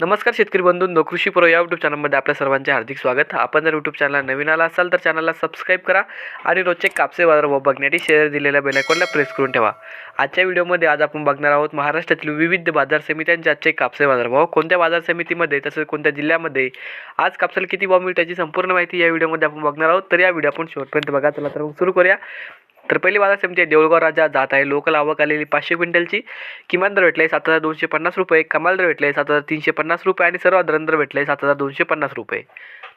नमस्कार शेतकरी बंधूंनो कृषी प्रो या यूट्यूब चॅनलमध्ये आपल्या सर्वांचे हार्दिक स्वागत. आपण जर यूट्यूब चॅनल नवीन आला असाल तर चॅनलला सबस्क्राईब करा आणि रोजचे कापसे बाजार भाव बघण्यासाठी शेअर दिलेल्या बेलायकॉनला प्रेस करून ठेवा. आजच्या व्हिडिओमध्ये आज आपण बघणार आहोत महाराष्ट्रातील विविध बाजार समित्यांचे आजचे कापसे बाजार भाव. कोणत्या बाजार समितीमध्ये तसेच कोणत्या जिल्ह्यामध्ये आज कापसाला किती भाव मिळतो याची संपूर्ण माहिती या व्हिडिओमध्ये आपण बघणार आहोत. तर या व्हिडिओ आपण शेवटपर्यंत बघा. चला तर मग सुरू करूया. तर पहिली बाजार समिती आहे देऊळगाव राजा जात आहे. लोकल आवक आलेली पाचशे क्विंटलची. किमान दर भेटले सात हजार दोनशे पन्नास रुपये. कमाल दर भेटले सात हजार तीनशे पन्नास रुपये आणि सर्वात दर भेटले सात हजार दोनशे पन्नास रुपये.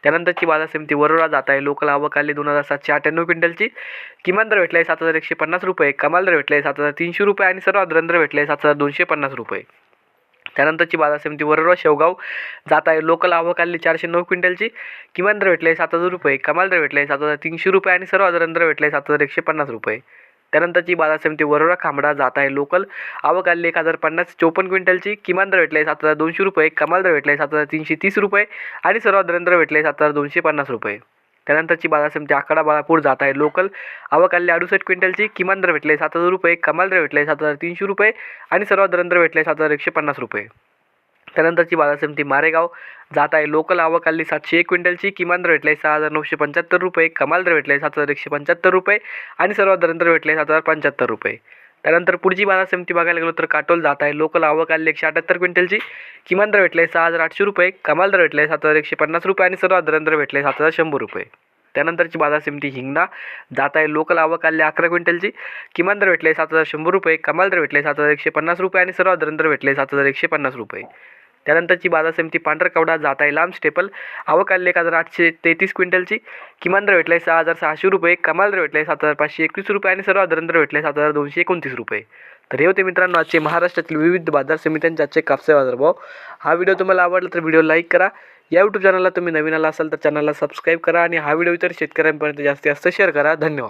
त्यानंतरची बाजार समिती वरोरा जात आहे. लोकल आवक आली दोन हजार सातशे अठ्ठ्याण्णव क्विंटलची. किमान दर भेटले सात हजार एकशे पन्नास रुपये. कमाल दर भेटले सात हजार तीनशे रुपये आणि सर्वात दर भेटले सात हजार दोनशे पन्नास रुपये. त्यानंतरची बाजार समिती वरोरा शेवगाव जात आहे. लोकल आवक आली चारशे नऊ क्विंटलची. किमान दर भेटले सात हजार रुपये कमाल दर भेटले सात हजार तीनशे रुपये आणि सर्व दर भेटले सात हजार एकशे पन्नास रुपये. त्यानंतरची बाजार समिती वरोरा खांबडा जात आहे. लोकल आवक आली एक हजार पन्नास चोपन्न क्विंटलची. किमान दर भेटले सात हजार दोनशे रुपये कमाल दर भेटले सात हजार तीनशे तीस रुपये आणि सर्व दर भेटले सात हजार दोनशे पन्नास रुपये. त्यानंतरची बाजार समिती आकडा बाळापूर जात आहे. लोकल आवक अडुसष्ट क्विंटलची किमान दर भेटले सात हजार रुपये कमाल दर भेटले सात हजार तीनशे रुपये आणि सर्वात दर भेटले सात हजार एकशे पन्नास रुपये. त्यानंतरची बाजार समिती मारेगाव जात आहे. लोकल आवक आली सातशे एक क्विंटलची किमान दर भेटले सहा हजार नऊशे पंच्याहत्तर रुपये कमाल दर भेटले सात हजार एकशे पंच्याहत्तर रुपये आणि सर्वात दर भेटले सात हजार पंच्याहत्तर रुपये. त्यानंतर पुढची बाजार समिती बघायला गेलो तर काटोल जात आहे. लोकल आवक आली एकशे अठ्याहत्तर क्विंटलची. किमान दर भेटले सहा हजार आठशे रुपये. कमाल दर भेटले सात हजार एकशे पन्नास रुपये आणि सर्व दर भेटले सात हजार शंभर रुपये. त्यानंतरची बाजार समिती हिंगणा. जात आहे लोकल आवक आली अकरा क्विंटलची. किमान दर भेटले सात हजार शंभर रुपये. कमाल दर भेटले सात हजार एकशे पन्नास रुपये आणि सर्व दर भेटले सात हजार एकशे पन्नास रुपये. त्यानंतरची बाजार समिती पांढरकवडा जात आहे लांब स्टेपल आवक आली एक हजार आठशे तेहतीस क्विंटलची किमान दर भेटलाय सहा हजार सहाशे रुपये कमाल दर भेटले सात हजार पाचशे एकवीस रुपये आणि सर्व दर भेटले सात हजार दोनशे एकोणतीस रुपये. तर हे होते मित्रांनो आजचे महाराष्ट्रातील विविध बाजार समित्यांचे आजचे कापसा बाजार भाव हा व्हिडिओ तुम्हाला आवडला तर व्हिडिओ लाईक करा. या यूट्यूब चॅनलला तुम्ही नवीन आला असाल तर चॅनलला सबस्क्राईब करा आणि हा व्हिडिओ इतर शेतकऱ्यांपर्यंत जास्तीत जास्त शेअर करा. धन्यवाद.